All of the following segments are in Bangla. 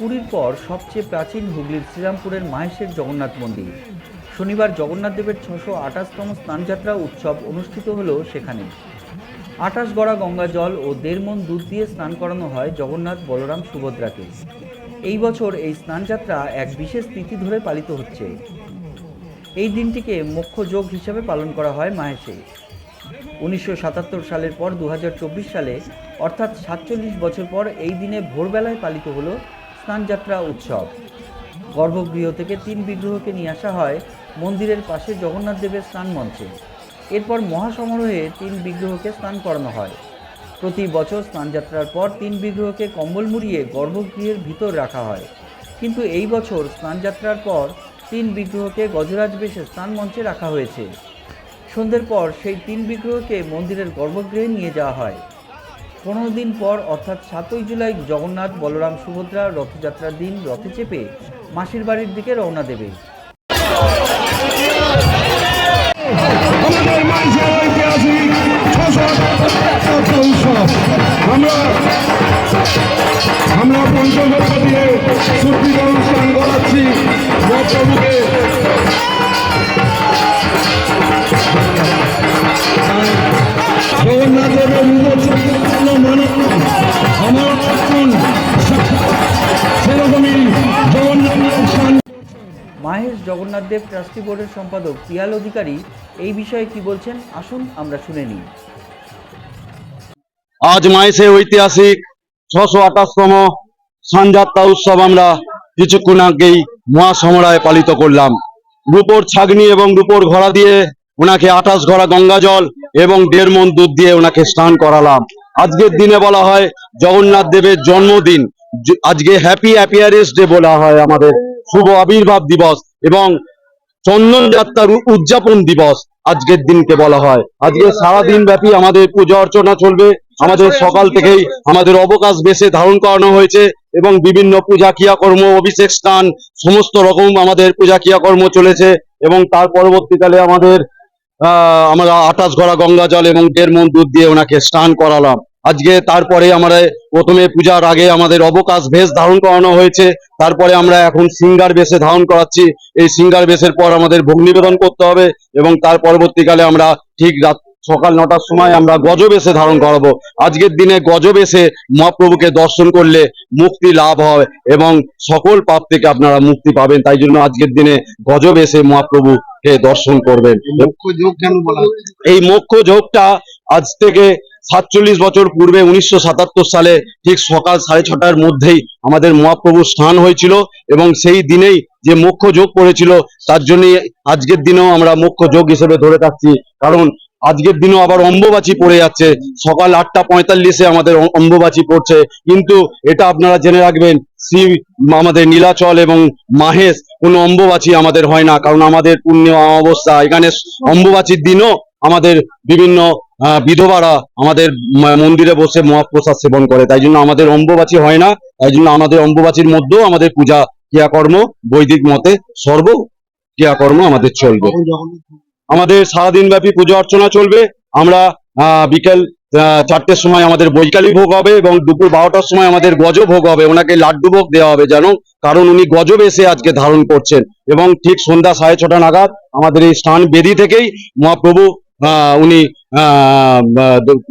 পুরীর পর সবচেয়ে প্রাচীন হুগলির শ্রীরামপুরের মাহেশের জগন্নাথ মন্দির। শনিবার জগন্নাথ দেবের ছশো আঠাশতম স্নানযাত্রা উৎসব অনুষ্ঠিত হল সেখানে। আটাশ গড়া গঙ্গা জল ও দেড় মন দুধ দিয়ে স্নান করানো হয় জগন্নাথ বলরাম সুভদ্রাকে। এই বছর এই স্নানযাত্রা এক বিশেষ তিথি ধরে পালিত হচ্ছে। এই দিনটিকে মুখ্য যোগ হিসাবে পালন করা হয় মাহেশে। উনিশশো সাতাত্তর সালের পর দু হাজার চব্বিশ সালে, অর্থাৎ সাতচল্লিশ বছর পর এই দিনে ভোরবেলায় পালিত হলো স্নানযাত্রা উৎসব। গর্ভগৃহ থেকে তিন বিগ্রহকে নিয়ে আসা হয় মন্দিরের পাশে জগন্নাথ দেবের স্নান মঞ্চে। এরপর মহাসমারোহে তিন বিগ্রহকে স্নান করানো হয়। প্রতি বছর স্নানযাত্রার পর তিন বিগ্রহকে কম্বল মুড়িয়ে গর্ভগৃহের ভিতর রাখা হয়। কিন্তু এই বছর স্নানযাত্রার পর তিন বিগ্রহকে গজরাজ বেশে স্নান মঞ্চে রাখা হয়েছে। সন্ধ্যের পর সেই তিন বিগ্রহকে মন্দিরের গর্ভগৃহে নিয়ে যাওয়া হয়। পনেরো দিন পর অর্থাৎ সাতই জুলাই জগন্নাথ বলরাম সুভদ্রা রথযাত্রার দিন রথে চেপে মাসির বাড়ির দিকে রওনা দেবে। আমরা মাহেশ জগন্নাথ দেব ট্রাস্টি বোর্ডের সম্পাদক পিয়াল অধিকারী এই বিষয়ে কি বলছেন? আসুন, আমরা শুনে নিই। আজ মাইসে ঐতিহাসিক ছশো আঠাশতম সানযাত্রা উৎসব আমরা কিছুক্ষণ আগেই মহাসমরায় পালিত করলাম। রূপোর ছাগনি এবং রূপোর ঘোড়া দিয়ে ওনাকে আঠাশ ঘোড়া গঙ্গা জল এবং দেড় মন দুধ দিয়ে ওনাকে স্নান করালাম। আজকের দিনে বলা হয় জগন্নাথ দেবের জন্মদিন। আজকে হ্যাপি অ্যাপিয়ারেন্স ডে বলা হয় আমাদের। শুভ আবির্ভাব দিবস এবং চন্দন যাত্রার উদযাপন দিবস আজকের দিনকে বলা হয়। আজকে সারা দিন ব্যাপী আমাদের পূজা অর্চনা চলবে। আমাদের সকাল থেকেই আমাদের অবকাশ বেশে ধারণ করানো হয়েছে এবং বিভিন্ন পূজা ক্রিয়াকর্ম, অভিষেক স্নান, সমস্ত রকম আমাদের পূজা ক্রিয়াকর্ম চলেছে এবং তার পরবর্তীকালে আমাদের আমরা আটাশ ঘোড়া গঙ্গা জল এবং দেড় মন দুধ দিয়ে ওনাকে স্নান করালাম। আজকে তারপরে আমরা প্রথমে পূজার আগে আমাদের অবকাশ বেশ ধারণ করানো হয়েছে। তারপরে আমরা এখন সিঙ্গার বেশে ধারণ করাচ্ছি। এই সিঙ্গার বেশের পর আমাদের ভোগ নিবেদন করতে হবে এবং তার পরবর্তীকালে আমরা ঠিক রাত সকাল নটার সময় আমরা গজবেশে ধারণ করাবো। আজকের দিনে গজবেশে মহাপ্রভুকে দর্শন করলে মুক্তি লাভ হয় এবং সকল পাপ থেকে আপনারা মুক্তি পাবেন। তাই জন্য আজকের দিনে গজবেশে মহাপ্রভুকে দর্শন করবেন। মুখ্য? এই মোক্ষ যোগটা আজ থেকে সাতচল্লিশ বছর পূর্বে উনিশশো সাতাত্তর সালে ঠিক সকাল সাড়ে ছটার মধ্যেই আমাদের মহাপ্রভু স্নান হয়েছিল এবং সেই দিনেই যে মোক্ষ যোগ পড়েছিল, তার জন্য আজকের দিনেও আমরা মোক্ষ যোগ হিসেবে ধরে থাকছি। কারণ আজকের দিনও আবার অম্বুবাচী পড়ে যাচ্ছে। সকাল আটটা পঁয়তাল্লিশে আমাদের অম্বুবাচী পড়ছে। কিন্তু এটা আপনারা জেনে রাখবেন, শ্রী আমাদের নীলাচল এবং মাহেশ কোনো অম্বুবাচী আমাদের হয় না। কারণ আমাদের পুণ্য অমাবস্যা, এখানে অম্বুবাচীর দিনও আমাদের বিভিন্ন বিধবারা আমাদের মন্দিরে বসে মহাপ্রসাদ সেবন করে। তাই জন্য আমাদের অম্বুবাচী হয় না তাই জন্য আমাদের অম্বুবাচীর মধ্যেও আমাদের পূজা ক্রিয়াকর্ম বৈদিক মতে সর্ব ক্রিয়াকর্ম আমাদের চলবে। আমাদের সারাদিন ব্যাপী পুজো অর্চনা চলবে। আমরা আহ, বিকেল আহ, চারটের সময় আমাদের বৈকালী ভোগ হবে এবং দুপুর বারোটার সময় আমাদের গজ ভোগ হবে। ওনাকে লাড্ডু ভোগ দেওয়া হবে যেন কারণ উনি গজব এসে আজকে ধারণ করছেন। এবং ঠিক সন্ধ্যা সাড়ে ছটা নাগাদ আমাদের এই স্থান বেদি থেকেই মহাপ্রভু উনি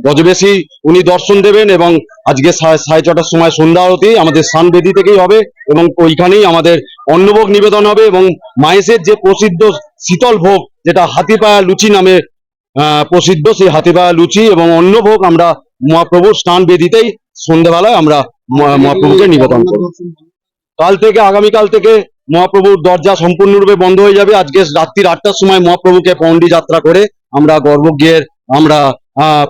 গজবেশী উনি দর্শন দেবেন এবং আজকে সাড়ে ছটার সময় সন্ধ্যা আরতি আমাদের স্থান বেদি থেকেই হবে এবং ওইখানেই আমাদের অন্নভোগ নিবেদন হবে এবং মায়েসের যে প্রসিদ্ধ শীতল ভোগ যেটা হাতিপায়া লুচি নামে প্রসিদ্ধ সেই হাতিপায়া লুচি এবং অন্নভোগ আমরা মহাপ্রভুর স্নান বেদিতেই সন্ধ্যাবেলায় আমরা মহাপ্রভুকে নিবেদন করব। কাল থেকে, আগামীকাল থেকে মহাপ্রভুর দরজা সম্পূর্ণরূপে বন্ধ হয়ে যাবে। আজকে রাত্রির আটটার সময় মহাপ্রভুকে পন্ডি যাত্রা করে আমরা গর্ভগৃহের আমরা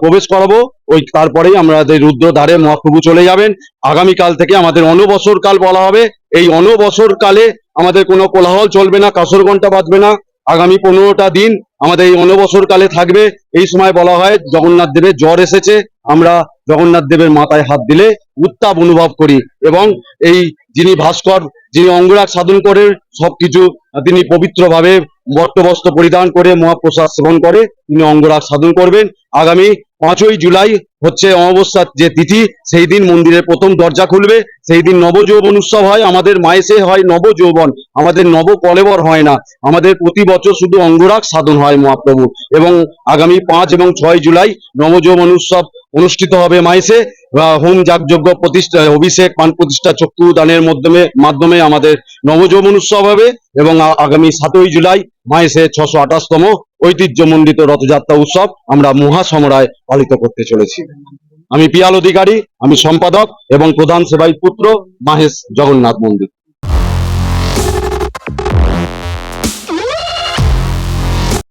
প্রবেশ করাবো, ওই তারপরেই আমাদের রুদ্র ধারে মহাপ্রভু চলে যাবেন। আগামীকাল থেকে আমাদের অনবসর কাল বলা হবে। এই অনবসর কালে আমাদের কোনো কোলাহল চলবে না, কাসর ঘণ্টা বাজবে না। আগামী পনেরোটা দিন আমাদের এই অনবসর কালে থাকবে। এই সময় বলা হয়, জগন্নাথ দেবের জ্বর এসেছে। আমরা জগন্নাথ দেবের মাথায় হাত দিলে উত্তাপ অনুভব করি এবং এই যিনি ভাস্কর যিনি অঙ্গরাগ সাধন করে, সবকিছু তিনি পবিত্রভাবে বস্ত্র পরিধান করে, মহাপ্রসাদ সেবন করে, তিনি অঙ্গরাগ সাধন করবেন। আগামী পাঁচই জুলাই হচ্ছে অমাবস্যার যে তিথি, সেই দিন মন্দিরের প্রথম দরজা খুলবে। সেই দিন নবযৌবন উৎসব হয়। আমাদের মায়েসে হয় নবযৌবন। আমাদের নব কলেবর হয় না। আমাদের প্রতি বছর শুধু অঙ্গরাগ সাধন হয় মহাপ্রভু এবং আগামী পাঁচ এবং ছয় জুলাই নবযৌবন উৎসব অনুষ্ঠিত হবে মাইসে হোম যাগযজ্ঞ প্রতিষ্ঠা, অভিষেক, পান প্রতিষ্ঠা চক্ষু দানের মাধ্যমে মাধ্যমে আমাদের নবযৌবন উৎসব হবে এবং আগামী সাতই জুলাই, মাইসে ছশো আঠাশতম ঐতিহ্যমণ্ডিত রথযাত্রা উৎসব আমরা মহাসমরায় পালিত করতে চলেছি। আমি পিয়াল অধিকারী, আমি সম্পাদক এবং প্রধান সেবাই পুত্র মাহেশ জগন্নাথ মন্দির।